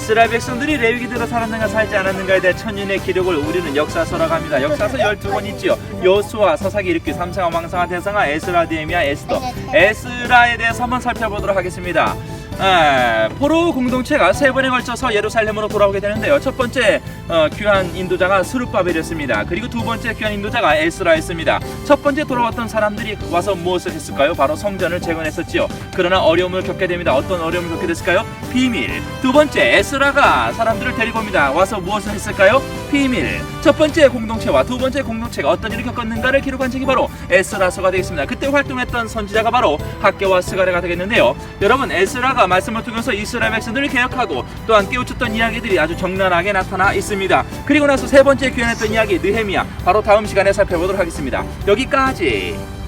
이스라엘 백성들이 레위기대로 살았는가 살지 않았는가에 대해 천년의 기록을 우리는 역사서라고 합니다. 역사서 12권 있지요. 요수아, 서사기, 일기, 삼상아, 왕상아, 대상아, 에스라, 디에미아, 에스더. 에스라에 대해서 한번 살펴보도록 하겠습니다. 아, 포로 공동체가 세 번에 걸쳐서 예루살렘으로 돌아오게 되는데요. 첫 번째 어, 귀한 인도자가 스룹바벨이었습니다. 그리고 두 번째 귀한 인도자가 에스라였습니다. 첫 번째 돌아왔던 사람들이 와서 무엇을 했을까요? 바로 성전을 재건했었지요. 그러나 어려움을 겪게 됩니다. 어떤 어려움을 겪게 됐을까요? 비밀. 두 번째 에스라가 사람들을 데리고 옵니다. 와서 무엇을 했을까요? 비밀. 첫 번째 공동체와 두 번째 공동체가 어떤 일을 겪었는가를 기록한 책이 바로 에스라서가 되겠습니다. 그때 활동했던 선지자가 바로 학계와 스가랴가 되겠는데요. 여러분 에스라가 말씀을 통해서 이스라엘 백성들을 개혁하고 또한 깨우쳤던 이야기들이 아주 적나라하게 나타나 있습니다. 그리고 나서 세 번째 귀환했던 이야기 느헤미야 바로 다음 시간에 살펴보도록 하겠습니다. 여기까지.